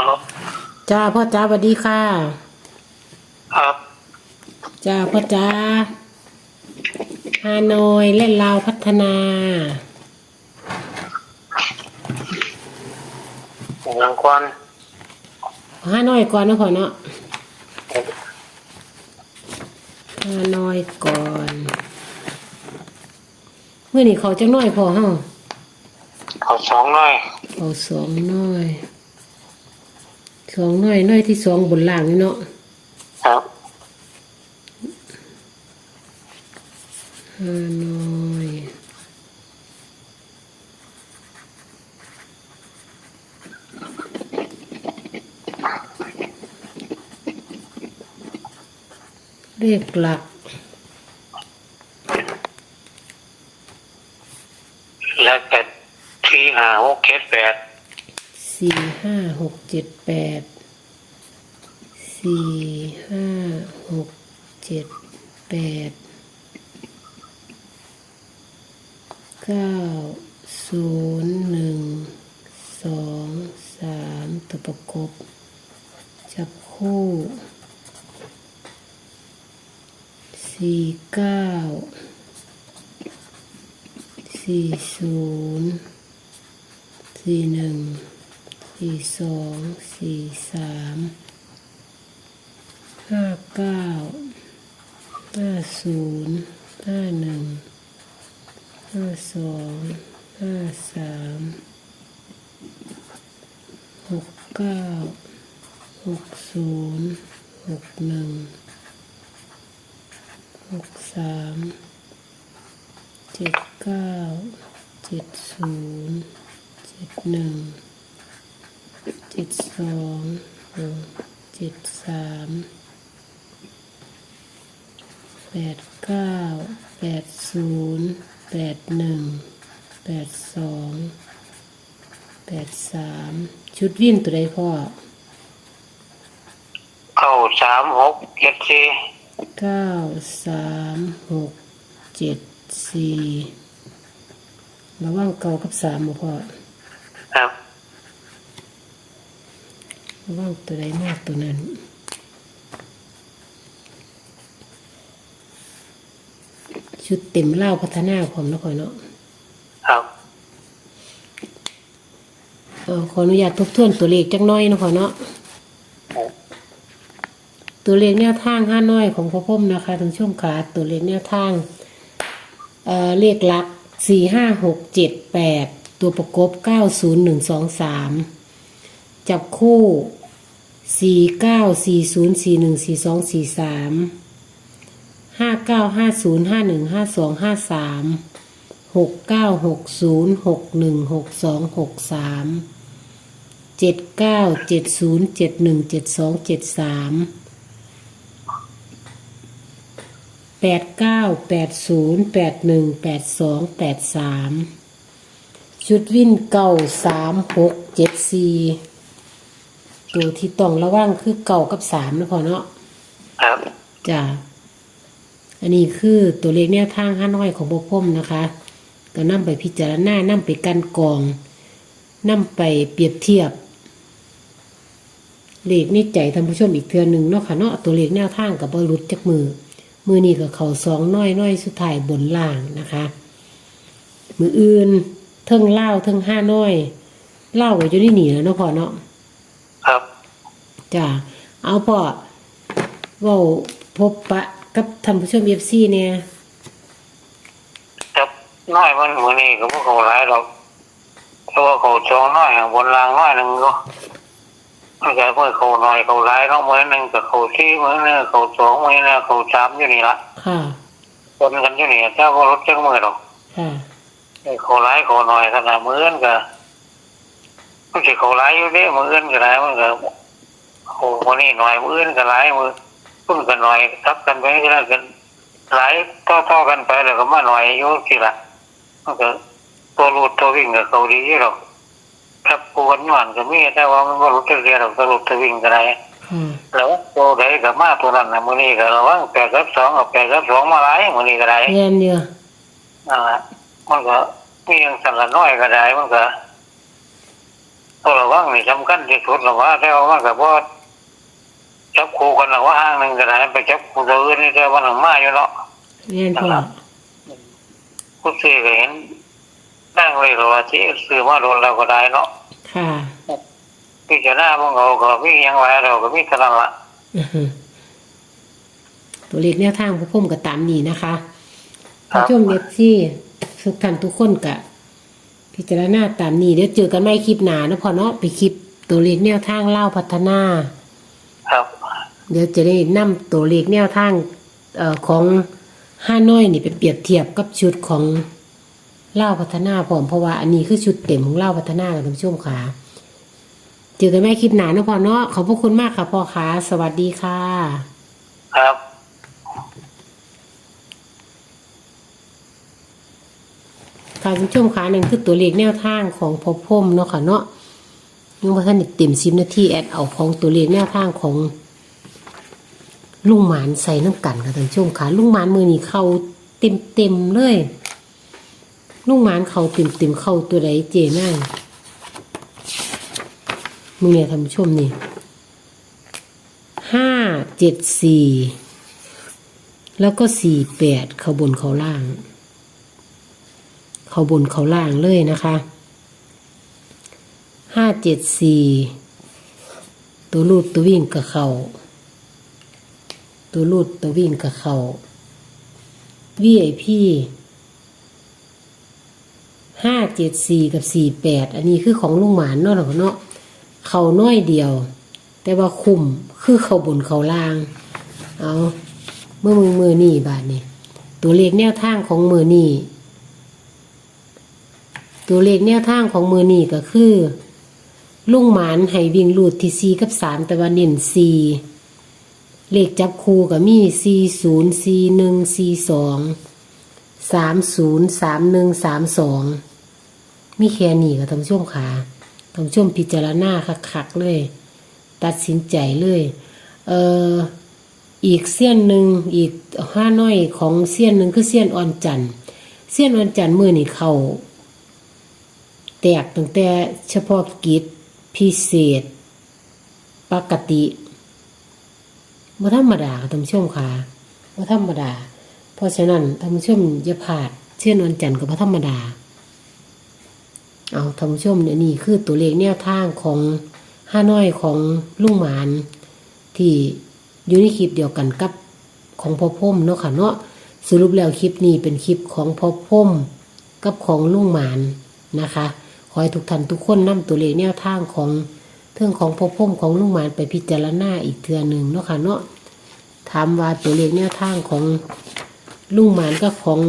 ฮัลโหลจ้าพ่อจ้าสวัสดีค่ะ ครับ จ้าพ่อจ้าฮานอยเล่นลาวพัฒนาหลังควันฮานอยก่อนนะพ่อเนาะฮานอยก่อนเมื่อนี้เขาจังน้อยพอเฮาเอาสองหน่อยเอาสองน้อยส องน้อยน้อยที่สองบนล่างนี่เนาะครับฮานอยเลขหลักแล้วแต่ที่หาหกเจ็ดแปดสี่ห้าหกเจ็ดแปด สี่ห้าหกเจ็ดแปดเก้าศูนย์หนึ่งสองสามตัวประกบ จับคู่สี่เก้าสี่ศูนย์สี่หนึ่งสี่สองสี่สาม ห้าเก้าห้าศูนย์ห้าหนึ่งห้าสองห้าสามหกเก้าหกศูนย์หกหนึ่งหกสามเจ็ดเก้าเจ็ดศูนย์เจ็ดหนึ่งเจ็ดสองเจ็ดสาม แปดเก้าแปดศูนย์แปดหนึ่งแปดสองแปดสามชุดวิ่นตัวใดพ่อเข้าสามหกเจ็ดสี่เก้าสามหกเจ็ดสี่ระหว่างเก้ากับสามบ่พ่อครับ ระหว่างตัวใดมากตัวนั้น ชุดเต็มเล่าพัฒนาผมนะพ่อเนาะครับเอ่อขออนุญาตทบทวนตัวเลขจักหน้อยนะพ่อเนาะตัวเลขแนวทางห้าน้อยของพ่อพ่มนะคะถึงช่วงขาตัวเลขแนวทางเอ่อเลขหลักสี่ห้าหกเจ็ดแปดตัวประกบเก้าศูนย์หนึ่งสองสามจับคู่สี่เก้าสี่ศูนย์สี่หนึ่งสี่สองสี่สาม ห้าเก้าห้าศูนย์ห้าหนึ่งห้าสองห้าสามหกเก้าหกศูนย์หกหนึ่งหกสองหกสามเจ็ดเก้าเจ็ดศูนย์เจ็ดหนึ่งเจ็ดสองเจ็ดสามแปดเก้าแปดศูนย์แปดหนึ่งแปดสองแปดสามชุดวินเก่าสามหกเจ็ดสี่ตัวที่ต้องระวังคือเก่ากับสามนะพอเนาะครับจ้ะ อันนี้คือตัวเลขแนวทางห้าน้อยของบพมนะคะ ก็นำไปพิจารณานำไปกันกรองนำไปเปรียบเทียบ เลขนี่ใจท่านผู้ชมอีกเทือหนึ่งเนาะค่ะเนาะตัวเลขแนวทางกับบรุษจากมือ มือนี้กับเขาสองน้อยน้อยสุดท้ายบนล่างนะคะ มืออื่นเทิงเล่าวเทิงห้าน้อยเล่าวไว้จนนี่หนีแล้วเนาะพ่อเนาะครับจ้ะเอาพ่อเว่าพบปะ กับท่านผู้ชมเอฟซีเนี่ยครับน้อยมันมือนี้ก็พวกเขาหลายหรอกเพราะว่าเขาสองน้อยบนรางน้อยหนึ่งก็มันก็เมื่อเขาน้อยเขาหลายเนาะมือหนึ่งกับเขาที่มือหนึ่งเขาสองมือหนึ่งเขาสามอยู่นี่ละค่ะคนกันอยู่นี่เจ้าก็รถจังมือหรอกค่ะเขาร้ายเขาหน่อยขนาดมืออื่นก็มันสิเขาร้ายอยู่เด้มืออื่นก็ร้ายมันก็โอ้คนนี้หน่อยมืออื่นก็ร้ายมือ พุ่นก็หน่อยทับกันไปที่นั่นกันร้ายต่อๆกันไปแล้วก็มาหน่อยอยู่ทีละมันก็ตัวรูดตัววิ่งกับเขาดีอยู่หรอกครับปวดหวานก็มีแต่ว่ามันก็รู้จักเรียนหรอกตัวรูดตัววิ่งก็ได้ค่ะแล้วตัวใดก็มาตัวนั้นนะมือนี้ก็ระวังแปดกับสองกับแปดกับสองมาหลายมือนี้ก็ได้เรียนเดียวนั่นแหละมันก็มีอย่างสั่นละน้อยก็ได้มันก็ตัวระวังนี่สำคัญที่สุดหรอว่าแต่ว่ามันก็บ่ จับคู่กันหรอกว่าห้างหนึ่งก็ได้ไปจับคู่ตัวอื่นนี่แต่ว่าหนังมาอยู่เนาะเรียนพ่อผู้ซื้อก็เห็นนั่งเลยหรอว่าที่ซื้อมาโดนเราก็ได้เนาะค่ะพิจารณาพวกเราก็มีหยังไว้เราก็มีเท่านั้นละอือฮึตัวเลขแนวทางพระพุ่มก็ตามนี้นะคะครับผู้ชมเอฟซีทุกท่านทุกคนกะพิจารณาตามนี้เดี๋ยวเจอกันไม่คลิปหนานะพอเนาะไปคลิปตัวเลขแนวทางเล่าพัฒนาครับ เดี๋ยวจะได้นำตัวเลขแนวทางเอ่อของห้าน้อยนี่ไปเปรียบเทียบกับชุดของเล่าพัฒนาพร้อมเพราะว่าอันนี้คือชุดเต็มของเล่าพัฒนากับท่านผู้ชมค่ะเจอกันไม่คลิปหนานะพอเนาะขอบพระคุณมากค่ะพ่อขาสวัสดีค่ะ ครับค่ะคุณผู้ชมคะนั่นคือตัวเลขแนวทางของพอพมเนาะค่ะเนาะยังว่าท่านได้เต็มสิบนาทีแอดเอาของตัวเลขแนวทางของ ลุงหมานใส่น้ำกันค่ะท่านชมค่ะลุงหมานมือนี่เข้าเต็มเต็มเลย ลุงหมานเข้าเต็มเต็มเข้าตัวใดเจนั่งมือเนี่ยท่านชมนี่ห้าเจ็ดสี่แล้วก็สี่แปดเขาบนเขาล่าง เขาบนเขาล่างเลยนะคะห้าเจ็ดสี่ตัวรูดตัววิ่งกับเขา ตัวรูดตัววิ่งกับเขา VIP ห้าเจ็ดสี่กับสี่แปดอันนี้คือของลุงหมานเนาะหรอเนาะเขาน้อยเดียว แต่ว่าคุมคือเขาบนเขาล่าง เอาเมื่อมือมือนี่บาทนี่ตัวเลขแนวทางของมือนี่ตัวเลขแนวทางของมือนี่ก็คือลุงหมานให้วิ่งลูดที่สี่กับสามแต่ว่าเน้นสี่ เลขจับคู่ก็มีสี่ศูนย์สี่หนึ่งสี่สองสามศูนย์สามหนึ่งสามสองมีแค่นี้ก็ท่านผู้ชมค่ะท่านผู้ชมพิจารณาคักๆเลย ตัดสินใจเลย เอ่ออีกเสี้ยนหนึ่งอีกห้าน้อยของเสี้ยนหนึ่งคือเสี้ยนอ่อนจันทร์เสี้ยนอ่อนจันทร์มือนี่เขาแตกตั้งแต่เฉพาะกิจพิเศษ ปกติ บ่ธรรมดาท่านผู้ชมค่ะบ่ธรรมดา เพราะฉะนั้นท่านผู้ชมอย่าพลาดเช่นวันจันทร์ก็บ่ธรรมดา เอาท่านผู้ชมเนี่ยนี่คือตัวเลขแนวทางของห้าน้อยของลุงหมาน ที่อยู่ในคลิปเดียวกันกับของพ่อพ่มเนาะค่ะเนาะสรุปแล้วคลิปนี้เป็นคลิปของพ่อพ่มกับของลุงหมานนะคะ ขอให้ทุกท่านทุกคนนำตัวเลขแนวทางของ เรื่องของพ่อพ่มของลุงหมานไปพิจารณาอีกเทือหนึ่งเนาะค่ะเนาะถามว่าตัวเลขแนวทางของลุงหมานกับของ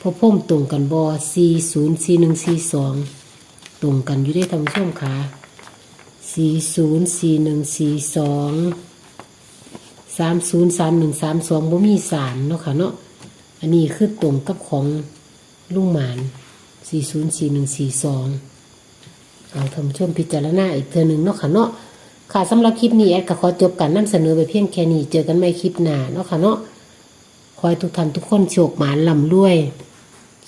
พ่อพ่มตรงกันบอ4 0 4 1 4 2ตรงกันอยู่ได้ทำช่วงขา4 0 4 1 4 2สามศูนย์สามหนึ่งสามสองบ่มีสามเนาะค่ะเนาะอันนี้คือตรงกับของลุงหมานสี่ศูนย์สี่หนึ่งสี่สอง เอาท่านผู้ชมพิจารณาอีกเทือหนึ่งเนาะค่ะเนาะค่ะสำหรับคลิปนี้แอดก็ขอจบการนำเสนอไปเพียงแค่นี้เจอกันใหม่คลิปหน้าเนาะค่ะเนาะขอให้ทุกท่านทุกคนโชคหมานลำรวย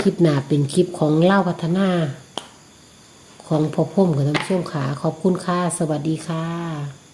คลิปหน้าเป็นคลิปของเล่าพัฒนา ของพ่อพ่มกับท่านผู้ชมขาขอบคุณค่ะสวัสดีค่ะ